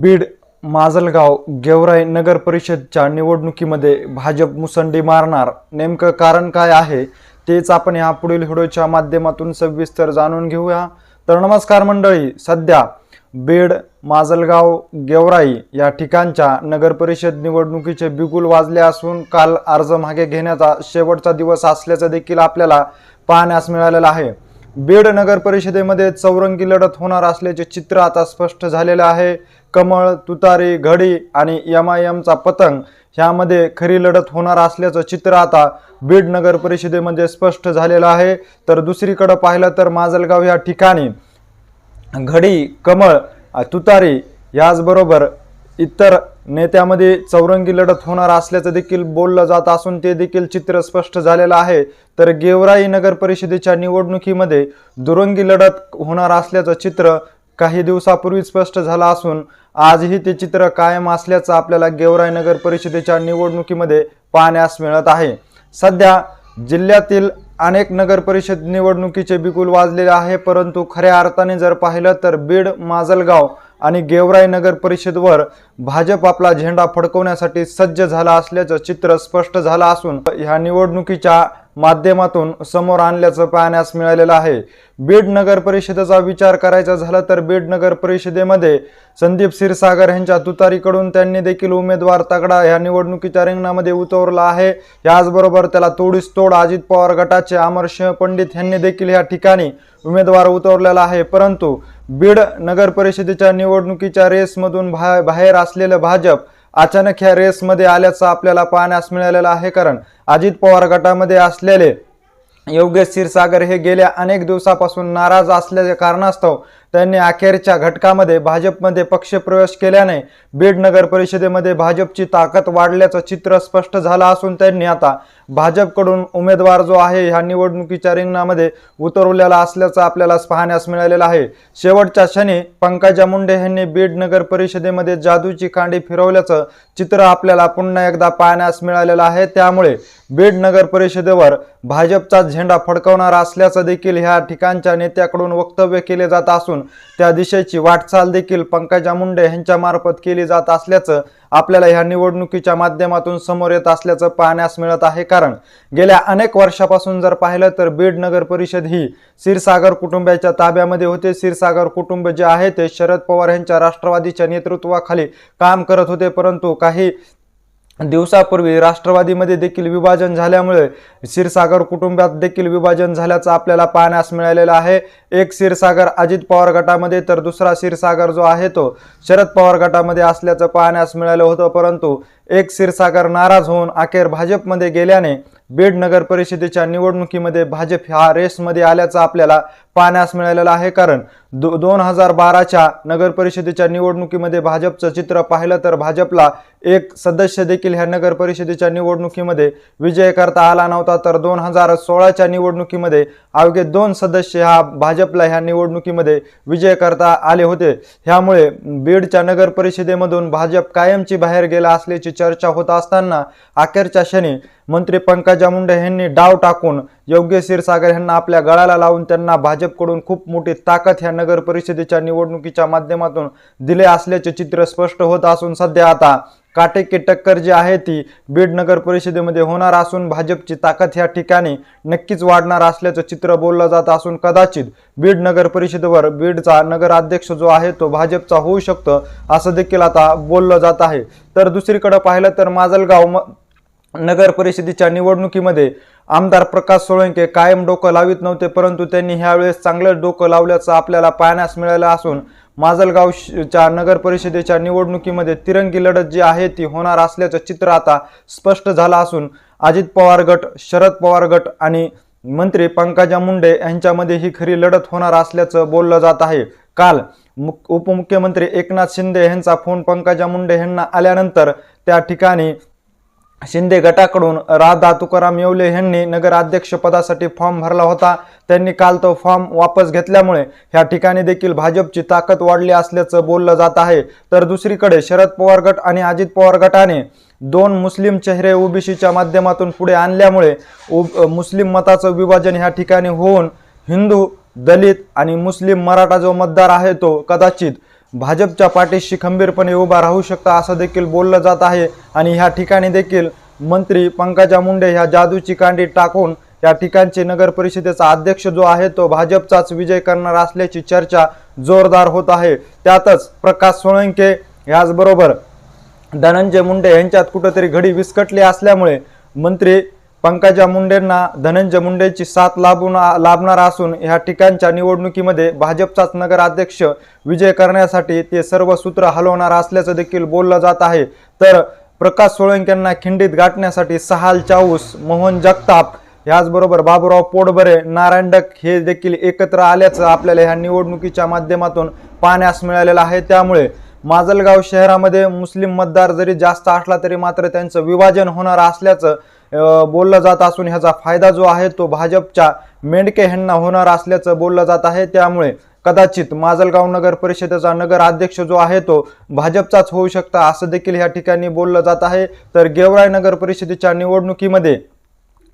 बीड माजलगाव गेवराई नगर परिषदच्या निवडणुकीमध्ये भाजप मुसंडी मारणार. नेमकं कारण काय आहे तेच आपण या पुढील व्हिडिओच्या माध्यमातून सविस्तर जाणून घेऊया. तर नमस्कार मंडळी सध्या बीड माजलगाव गेवराई या ठिकाणच्या नगरपरिषद निवडणुकीचे बिगुल वाजले असून काल अर्ज मागे घेण्याचा शेवटचा दिवस असल्याचं देखील आपल्याला पाहण्यास मिळालेलं आहे. बीड नगर परिषदेमध्ये चौरंगी लढत होणार असल्याचे चित्र आता स्पष्ट झालेलं आहे. कमळ तुतारी घडी आणि एम आय एमचा पतंग ह्यामध्ये खरी लढत होणार असल्याचं चित्र आता बीड नगर परिषदेमध्ये स्पष्ट झालेलं आहे. तर दुसरीकडं पाहिलं तर माजलगाव या ठिकाणी घडी कमळ तुतारी याचबरोबर इतर नेत्यामध्ये चौरंगी लढत होणार असल्याचं देखील बोललं जात असून ते देखील चित्र स्पष्ट झालेलं आहे. तर गेवराई नगर परिषदेच्या निवडणुकीमध्ये दुरंगी लढत होणार असल्याचं चित्र काही दिवसापूर्वी स्पष्ट झालं असून आजही ते चित्र कायम असल्याचं आपल्याला गेवराई नगर परिषदेच्या निवडणुकीमध्ये पाहण्यास मिळत आहे. सध्या जिल्ह्यातील अनेक नगर परिषद निवडणुकीचे बिगुल वाजलेले आहे परंतु खऱ्या अर्थाने जर पाहिलं तर बीड माजलगाव आणि गेवराई नगर परिषदवर भाजप आपला झेंडा फडकवण्यासाठी सज्ज झाला असल्याचं चित्र स्पष्ट झालं असून ह्या निवडणुकीच्या माध्यमातून समोर आणल्याचं पाहण्यास मिळालेलं आहे. बीड नगर परिषदेचा विचार करायचा झाला तर बीड नगर परिषदेमध्ये संदीप क्षीरसागर यांच्या तुतारीकडून त्यांनी देखील उमेदवार तगडा ह्या निवडणुकीच्या रिंगणामध्ये उतरला आहे. याचबरोबर त्याला तोडीस तोड अजित पवार गटाचे अमरसिंह पंडित यांनी देखील या ठिकाणी उमेदवार उतरलेला आहे. परंतु बीड नगर परिषदेच्या निवडणुकीच्या रेसमधून भा बाहेर असलेलं भाजप अचानक ह्या रेसमध्ये आल्याचं आपल्याला पाहण्यास मिळालेलं आहे. कारण अजित पवार गटामध्ये असलेले योगेश क्षीरसागर हे गेल्या अनेक दिवसापासून नाराज असल्याच्या कारणास्तव त्यांनी अखेरच्या घटकामध्ये भाजपमध्ये पक्षप्रवेश केल्याने बीड नगर परिषदेमध्ये भाजपची ताकद वाढल्याचं चित्र स्पष्ट झालं असून त्यांनी आता भाजपकडून उमेदवार जो आहे ह्या निवडणुकीच्या रिंगणामध्ये उतरवलेला असल्याचं आपल्याला पाहण्यास मिळालेलं आहे. शेवटच्या क्षणी पंकजा मुंडे यांनी बीड नगर परिषदेमध्ये जादूची कांडी फिरवल्याचं चित्र आपल्याला पुन्हा एकदा पाहण्यास मिळालेलं आहे. त्यामुळे बीड नगर परिषदेवर भाजपचा झेंडा फडकवणार असल्याचं देखील ह्या ठिकाणच्या नेत्याकडून वक्तव्य केले जात असून त्या दिशेची वाटचाल देखील पंकजा मुंडे यांच्या मार्फत केली जात असल्याचं आपल्याला ह्या निवडणुकीच्या माध्यमातून समोर येत असल्याचं पाहण्यास मिळत आहे. कारण गेल्या अनेक वर्षापासून जर पाहिलं तर बीड नगर परिषद ही क्षीरसागर कुटुंबाच्या ताब्यामध्ये होते. क्षीरसागर कुटुंब जे आहे ते शरद पवार यांच्या राष्ट्रवादीच्या नेतृत्वाखाली काम करत होते. परंतु काही दिवसापूर्वी राष्ट्रवादीमध्ये देखील विभाजन झाल्यामुळे क्षीरसागर कुटुंबात देखील विभाजन झाल्याचं आपल्याला पाहण्यास मिळालेलं आहे. एक क्षीरसागर अजित पवार गटामध्ये तर दुसरा क्षीरसागर जो आहे तो शरद पवार गटामध्ये असल्याचं पाहण्यास मिळालं होतं. परंतु एक क्षीरसागर नाराज होऊन अखेर भाजपमध्ये गेल्याने बीड नगर परिषदेच्या निवडणुकीमध्ये भाजप ह्या रेसमध्ये आल्याचं आपल्याला पाहण्यास मिळालेलं आहे. कारण दो दोन हजार बाराच्या नगर परिषदेच्या निवडणुकीमध्ये भाजपचं चित्र पाहिलं तर भाजपला एक सदस्य देखील ह्या नगर परिषदेच्या निवडणुकीमध्ये विजय करता आला नव्हता. तर दोन हजार सोळाच्या निवडणुकीमध्ये अवघे दोन सदस्य हा भाजपला ह्या निवडणुकीमध्ये विजय करता आले होते. ह्यामुळे बीडच्या नगर परिषदेमधून भाजप कायमची बाहेर गेला असल्याची चर्चा होत असताना अखेरच्या क्षणी मंत्री पंकजा मुंडे यांनी डाव टाकून योग्य क्षीरसागर यांना आपल्या गळाला लावून त्यांना भाजप भाजपकडून खूप मोठी ताकद ह्या नगर परिषदेच्या निवडणुकीच्या माध्यमातून दिले असल्याचे चित्र स्पष्ट होत असून सध्या आता काटेकी टक्कर जी आहे ती बीड नगर परिषदेमध्ये होणार असून भाजपची ताकद ह्या ठिकाणी नक्कीच वाढणार असल्याचं चित्र बोललं जात असून कदाचित बीड नगर परिषदेवर बीडचा नगराध्यक्ष जो आहे तो भाजपचा होऊ शकतो असं देखील आता बोललं जात आहे. तर दुसरीकडे पाहिलं तर माजलगाव म नगर परिषदेच्या निवडणुकीमध्ये आमदार प्रकाश सोळंके कायम डोकं लावित नव्हते परंतु त्यांनी ह्यावेळेस चांगलं डोकं लावल्याचं आपल्याला पाहण्यास मिळालं असून माजलगाव श- नगर परिषदेच्या निवडणुकीमध्ये तिरंगी लढत जी आहे ती होणार असल्याचं चित्र आता स्पष्ट झालं असून अजित पवार गट शरद पवार गट आणि मंत्री पंकजा मुंडे यांच्यामध्ये ही खरी लढत होणार असल्याचं बोललं जात आहे. काल मुक उपमुख्यमंत्री एकनाथ शिंदे यांचा फोन पंकजा मुंडे यांना आल्यानंतर त्या ठिकाणी शिंदे गटाकडून राधा तुकाराम येवले यांनी नगराध्यक्षपदासाठी फॉर्म भरला होता. त्यांनी काल तो फॉर्म वापस घेतल्यामुळे ह्या ठिकाणी देखील भाजपची ताकद वाढली असल्याचं बोललं जात आहे. तर दुसरीकडे शरद पवार गट आणि अजित पवार गटाने दोन मुस्लिम चेहरे ओबीसीच्या माध्यमातून पुढे आणल्यामुळे उब- मुस्लिम मताचं विभाजन ह्या ठिकाणी होऊन हिंदू दलित आणि मुस्लिम मराठा जो मतदार आहे तो कदाचित भाजपच्या पाठीशी खंबीरपणे उभा राहू शकता असं देखील बोललं जात आहे. आणि ह्या ठिकाणी देखील मंत्री पंकजा मुंडे ह्या जादूची कांडी टाकून या ठिकाणचे नगर परिषदेचा अध्यक्ष जो आहे तो भाजपचाच विजय करणार असल्याची चर्चा जोरदार होत आहे. त्यातच प्रकाश सोळंके याचबरोबर धनंजय मुंडे यांच्यात कुठंतरी घडी विस्कटली असल्यामुळे मंत्री पंकजा मुंडेंना धनंजय मुंडेंची साथ लाभून लाभणार असून ह्या ठिकाणच्या निवडणुकीमध्ये भाजपचाच नगराध्यक्ष विजय करण्यासाठी ते सर्व सूत्र हलवणार असल्याचं देखील बोललं जात आहे. तर प्रकाश सोळंक्यांना खिंडीत गाठण्यासाठी सहाल चाऊस मोहन जगताप याचबरोबर बाबूराव पोटबरे नारायण डक हे देखील एकत्र आल्याचं आपल्याला ह्या निवडणुकीच्या माध्यमातून पाहण्यास मिळालेलं आहे. त्यामुळे माजलगाव शहरामध्ये मुस्लिम मतदार जरी जास्त असला तरी मात्र त्यांचं विभाजन होणार असल्याचं बोललं जात असून ह्याचा फायदा जो आहे तो भाजपच्या मेंढके ह्यांना होणार असल्याचं बोललं जात आहे. त्यामुळे कदाचित माजलगाव नगर परिषदेचा नगर अध्यक्ष जो आहे तो भाजपचाच होऊ शकता असं देखील ह्या ठिकाणी बोललं जात आहे. तर गेवराय नगर परिषदेच्या निवडणुकीमध्ये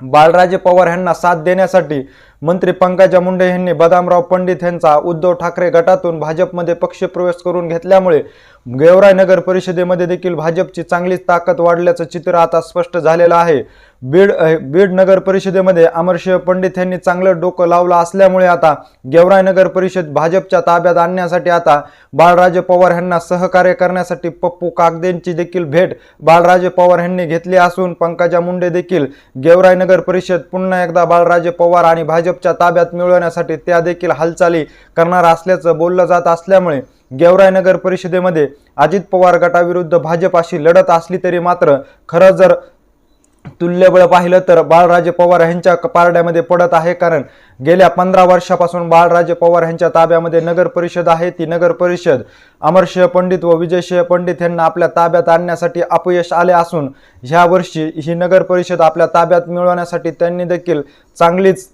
बाळराजे पवार यांना साथ देण्यासाठी मंत्री पंकजा मुंडे यांनी बदामराव पंडित यांचा उद्धव ठाकरे गटातून भाजपमध्ये पक्षप्रवेश करून घेतल्यामुळे गेवराय नगर परिषदेमध्ये देखील भाजपची चांगलीच ताकद वाढल्याचं चित्र आता स्पष्ट झालेलं आहे. बीड बीड नगर परिषदेमध्ये अमरशिव पंडित यांनी चांगलं डोकं लावलं असल्यामुळे आता गेवराई नगर परिषद भाजपच्या ताब्यात आणण्यासाठी आता बाळराजे पवार यांना सहकार्य करण्यासाठी पप्पू कागदेंची देखील भेट बाळराजे पवार यांनी घेतली असून पंकजा मुंडे देखील गेवराई नगर परिषद पुन्हा एकदा बाळराजे पवार आणि भाजपच्या ताब्यात मिळवण्यासाठी त्या देखील हालचाली करणार असल्याचं बोललं जात असल्यामुळे गेवराई नगर परिषदेमध्ये अजित पवार गटाविरुद्ध भाजप अशी लढत असली तरी मात्र खरं जर तुल्यबळ पाहिलं तर बाळराजे पवार यांच्या पारड्यामध्ये पडत आहे. कारण गेल्या पंधरा वर्षापासून बाळराजे पवार यांच्या ताब्यामध्ये नगर परिषद आहे. ती नगर परिषद अमरसिंह पंडित व विजयसिंह पंडित यांना आपल्या ताब्यात आणण्यासाठी अपयश आले असून ह्या वर्षी ही नगर परिषद आपल्या ताब्यात मिळवण्यासाठी त्यांनी देखील चांगलीच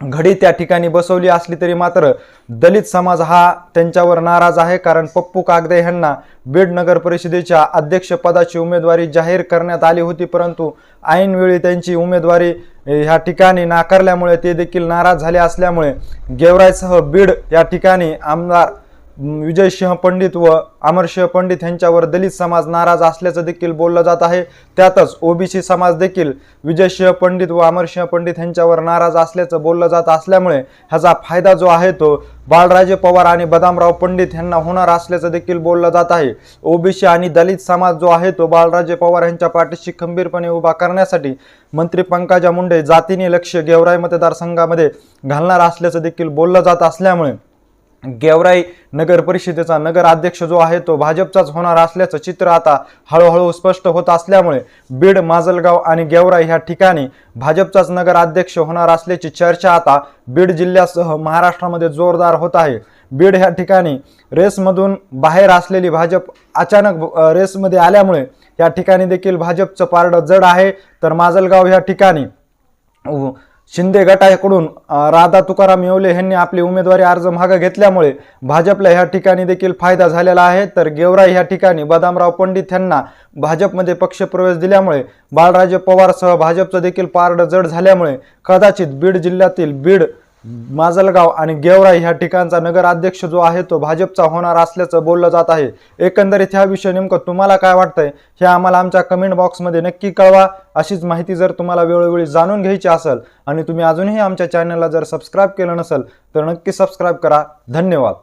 घडी त्या ठिकाणी बसवली असली तरी मात्र दलित समाज हा त्यांच्यावर नाराज आहे कारण पप्पू कागदे यांना बीड नगर परिषदेच्या अध्यक्षपदाची उमेदवारी जाहीर करण्यात आली होती परंतु ऐनवेळी त्यांची उमेदवारी ह्या ठिकाणी नाकारल्यामुळे ते देखील नाराज झाले असल्यामुळे गेवरायसह बीड या ठिकाणी आमदार विजयसिंह पंडित व अमरसिंह पंडित यांच्यावर दलित समाज नाराज असल्याचं देखील बोललं जात आहे. त्यातच ओबीसी समाज देखील विजयसिंह पंडित व अमरसिंह पंडित यांच्यावर नाराज असल्याचं बोललं जात असल्यामुळे ह्याचा फायदा जो आहे तो बाळराजे पवार आणि बदामराव पंडित यांना होणार असल्याचं देखील बोललं जात आहे. ओबीसी आणि दलित समाज जो आहे तो बाळराजे पवार यांच्या पाठीशी खंबीरपणे उभा करण्यासाठी मंत्री पंकजा मुंडे जातीने लक्ष गेवराई मतदारसंघामध्ये घालणार असल्याचं देखील बोललं जात असल्यामुळे गेवराई नगर परिषदेचा नगर अध्यक्ष जो आहे तो भाजपचाच होणार असल्याचं चित्र आता हळूहळू स्पष्ट होत असल्यामुळे बीड माजलगाव आणि गेवराई ह्या ठिकाणी भाजपचाच नगर अध्यक्ष होणार असल्याची चर्चा आता बीड जिल्ह्यासह महाराष्ट्रामध्ये जोरदार होत आहे. बीड ह्या ठिकाणी रेसमधून बाहेर असलेली भाजप अचानक रेसमध्ये आल्यामुळे या ठिकाणी देखील भाजपचं पारडं जड आहे. तर माजलगाव ह्या ठिकाणी शिंदे गटाकडून राधा तुकाराम येवले यांनी आपली उमेदवारी अर्ज मागे घेतल्यामुळे भाजपला ह्या ठिकाणी देखील फायदा झालेला आहे. तर गेवराई ह्या ठिकाणी बदामराव पंडित यांना भाजपमध्ये पक्षप्रवेश दिल्यामुळे बाळराजे पवारसह भाजपचं देखील पारडं जड झाल्यामुळे कदाचित बीड जिल्ह्यातील बीड माजलगाव आणि गेवराई ह्या ठिकाणचा नगर अध्यक्ष जो आहे तो भाजपचा होणार असल्याचं बोललं जात आहे. एकंदरीत ह्या विषय नेमकं तुम्हाला काय वाटतंय हे आम्हाला आमच्या कमेंट बॉक्समध्ये नक्की कळवा. अशीच माहिती जर तुम्हाला वेळोवेळी जाणून घ्यायची असेल आणि तुम्ही अजूनही आमच्या चॅनलला जर सबस्क्राईब केलं नसेल तर नक्की सबस्क्राईब करा. धन्यवाद.